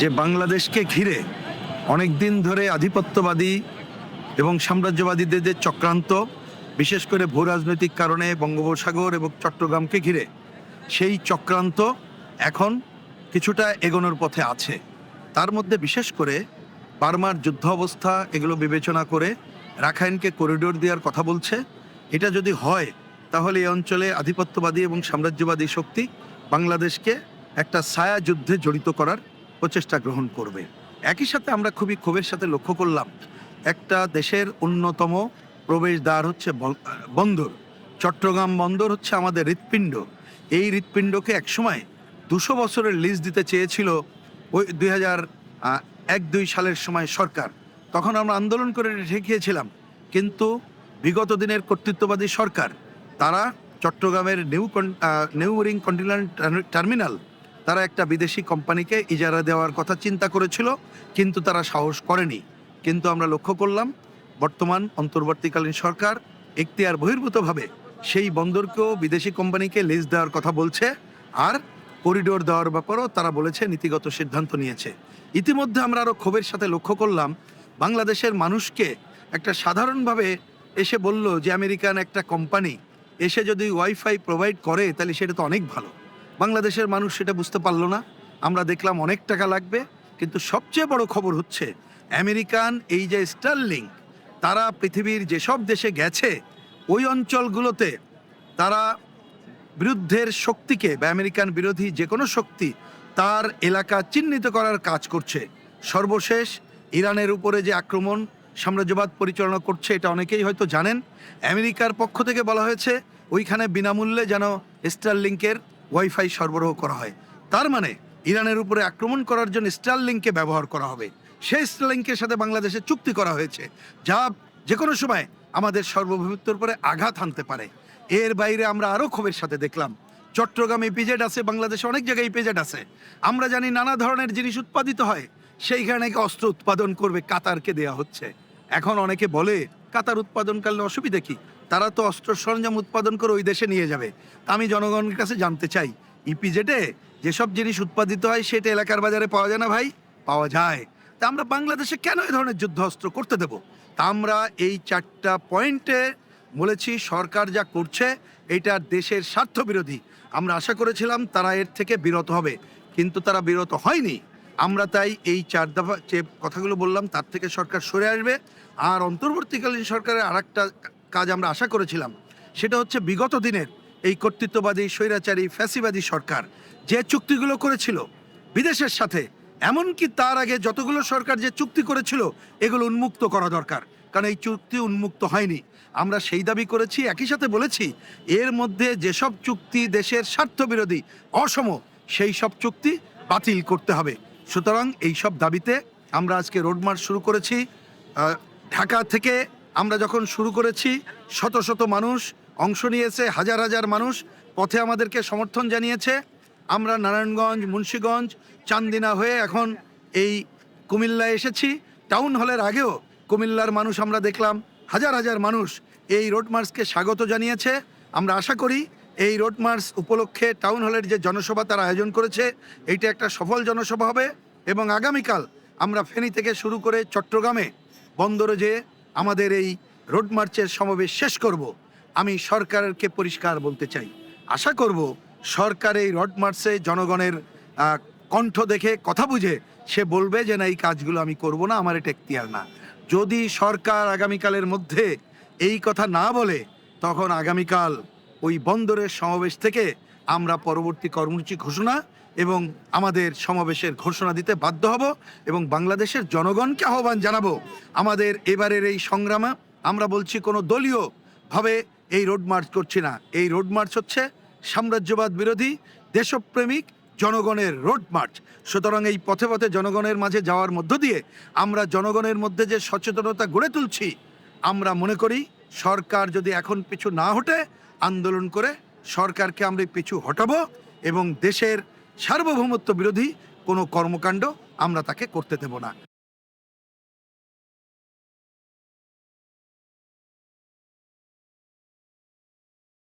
যে বাংলাদেশকে ঘিরে অনেক দিন ধরে আধিপত্যবাদী এবং সাম্রাজ্যবাদীদের যে চক্রান্ত, বিশেষ করে ভূ রাজনৈতিক কারণে বঙ্গোপসাগর এবং চট্টগ্রামকে ঘিরে, সেই চক্রান্ত এখন কিছুটা এগোনোর পথে আছে। তার মধ্যে বিশেষ করে বার্মার যুদ্ধ অবস্থা এগুলো বিবেচনা করে রাখাইনকে করিডোর দেওয়ার কথা বলছে। এটা যদি হয়, তাহলে এই অঞ্চলে আধিপত্যবাদী এবং সাম্রাজ্যবাদী শক্তি বাংলাদেশকে একটা ছায়া যুদ্ধে জড়িত করার প্রচেষ্টা গ্রহণ করবে। একই সাথে আমরা খুবই ক্ষোভের সাথে লক্ষ্য করলাম, একটা দেশের অন্যতম প্রবেশদ্বার হচ্ছে বন্দর। চট্টগ্রাম বন্দর হচ্ছে আমাদের হৃৎপিণ্ড। এই হৃৎপিণ্ডকে একসময় দুশো বছরের লিজ দিতে চেয়েছিল ওই দুই হাজার এক দুই সালের সময় সরকার। তখন আমরা আন্দোলন করে ঠেকিয়েছিলাম কিন্তু বিগত দিনের কর্তৃত্ববাদী সরকার, তারা চট্টগ্রামের নিউ নিউ কন্টিনেন্ট টার্মিনাল তারা একটা বিদেশি কোম্পানিকে ইজারা দেওয়ার কথা চিন্তা করেছিল, কিন্তু তারা সাহস করেনি। কিন্তু আমরা লক্ষ্য করলাম, বর্তমান অন্তর্বর্তীকালীন সরকার এখতিয়ার বহির্ভূতভাবে সেই বন্দরকেও বিদেশি কোম্পানিকে লিজ দেওয়ার কথা বলছে আর করিডোর দেওয়ার ব্যাপারেও তারা বলেছে, নীতিগত সিদ্ধান্ত নিয়েছে। ইতিমধ্যে আমরা আরও ক্ষোভের সাথে লক্ষ্য করলাম, বাংলাদেশের মানুষকে একটা সাধারণভাবে এসে বলল যে, আমেরিকান একটা কোম্পানি এসে যদি ওয়াইফাই প্রোভাইড করে, তাহলে সেটা তো অনেক ভালো। বাংলাদেশের মানুষ সেটা বুঝতে পারল না। আমরা দেখলাম অনেক টাকা লাগবে, কিন্তু সবচেয়ে বড় খবর হচ্ছে, আমেরিকান এই যে স্টারলিংক তারা পৃথিবীর যেসব দেশে গেছে, ওই অঞ্চলগুলোতে তারা বিরুদ্ধের শক্তিকে বা আমেরিকান বিরোধী যে কোনো শক্তি তার এলাকা চিহ্নিত করার কাজ করছে। সর্বশেষ ইরানের উপরে যে আক্রমণ, সাম্রাজ্যবাদ পরিচালনা করছে, এটা অনেকেই হয়তো জানেন। আমেরিকার পক্ষ থেকে বলা হয়েছে, ওইখানে বিনামূল্যে যেন স্টারলিংকের ওয়াইফাই সরবরাহ করা হয়। তার মানে ইরানের উপরে আক্রমণ করার জন্য স্টারলিংকে ব্যবহার করা হবে। সেই স্টারলিংকের সাথে বাংলাদেশে চুক্তি করা হয়েছে, যা যে কোনো সময় আমাদের সর্বভৌমত্বের উপরে আঘাত হানতে পারে। এর বাইরে আমরা আরও ক্ষোভের সাথে দেখলাম, চট্টগ্রামে ইপিজেড আছে, বাংলাদেশে অনেক জায়গায় ইপিজেড আছে। আমরা জানি নানা ধরনের জিনিস উৎপাদিত হয়, সেইখানে অস্ত্র উৎপাদন করবে, কাতারকে দেয়া হচ্ছে। এখন অনেকে বলে, কাতার উৎপাদনকালে অসুবিধা কি? তারা তো অস্ত্র সরঞ্জাম উৎপাদন করে ওই দেশে নিয়ে যাবে। আমি জনগণের কাছে জানতে চাই ইপিজেডে যেসব জিনিস উৎপাদিত হয় সেটা এলাকার বাজারে পাওয়া যায় না ভাই? পাওয়া যায়। তা আমরা বাংলাদেশে কেন এই ধরনের যুদ্ধ অস্ত্র করতে দেব? তা আমরা এই চারটা পয়েন্টে বলেছি, সরকার যা করছে এটা দেশের স্বার্থ বিরোধী আমরা আশা করেছিলাম তারা এর থেকে বিরত হবে, কিন্তু তারা বিরত হয়নি। আমরা তাই এই চার দফা যে কথাগুলো বললাম, তার থেকে সরকার সরে আসবে। আর অন্তর্বর্তীকালীন সরকারের আর একটা কাজ আমরা আশা করেছিলাম। সেটা হচ্ছে বিগত দিনের এই কর্তৃত্ববাদী, স্বৈরাচারী, ফ্যাসিবাদী সরকার যে চুক্তিগুলো করেছিল বিদেশের সাথে, এমনকি তার আগে যতগুলো সরকার যে চুক্তি করেছিল, এগুলো উন্মুক্ত করা দরকার। কারণ এই চুক্তি উন্মুক্ত হয়নি। আমরা সেই দাবি করেছি, একই সাথে বলেছি, এর মধ্যে যেসব চুক্তি দেশের স্বার্থবিরোধী, অসম, সেই সব চুক্তি বাতিল করতে হবে। সুতরাং এই সব দাবিতে আমরা আজকে রোড মার্চ শুরু করেছি। ঢাকা থেকে আমরা যখন শুরু করেছি, শত শত মানুষ অংশ নিয়েছে, হাজার হাজার মানুষ পথে আমাদেরকে সমর্থন জানিয়েছে। আমরা নারায়ণগঞ্জ, মুন্সীগঞ্জ, চান্দিনা হয়ে এখন এই কুমিল্লা এসেছি। টাউন হলের আগেও কুমিল্লার মানুষ আমরা দেখলাম, হাজার হাজার মানুষ এই রোড মার্চকে স্বাগত জানিয়েছে। আমরা আশা করি এই রোড মার্চ উপলক্ষে টাউন হলের যে জনসভা তারা আয়োজন করেছে, এইটা একটা সফল জনসভা হবে এবং আগামীকাল আমরা ফেনী থেকে শুরু করে চট্টগ্রামে বন্দরে যে আমাদের এই রোড মার্চের সমাবেশ শেষ করব। আমি সরকারকে পরিষ্কার বলতে চাই। আশা করব সরকার এই রোড মার্চে জনগণের কণ্ঠ দেখে, কথা বুঝে সে বলবে যে না, এই কাজগুলো আমি করব না, আমার এটা এখতিয়ার না। যদি সরকার আগামীকালের মধ্যে এই কথা না বলে, তখন আগামীকাল ওই বন্দরের সমাবেশ থেকে আমরা পরবর্তী কর্মসূচি ঘোষণা এবং আমাদের সমাবেশের ঘোষণা দিতে বাধ্য হব এবং বাংলাদেশের জনগণকে আহ্বান জানাব। আমাদের এবারের এই সংগ্রামে আমরা বলছি কোনো দলীয় ভাবে এই রোড মার্চ করছি না। এই রোড মার্চ হচ্ছে সাম্রাজ্যবাদ বিরোধী, দেশপ্রেমিক, জনগণের রোড মার্চ। সুতরাং এই পথে পথে জনগণের মাঝে যাওয়ার মধ্য দিয়ে আমরা জনগণের মধ্যে যে সচেতনতা গড়ে তুলছি, আমরা মনে করি সরকার যদি এখন পিছু না হটে, আন্দোলন করে সরকারকে আমরা পিছু হটাবো এবং দেশের সার্বভৌমত্ব বিরোধী কোনো কর্মকাণ্ড আমরা তাকে করতে দেব না।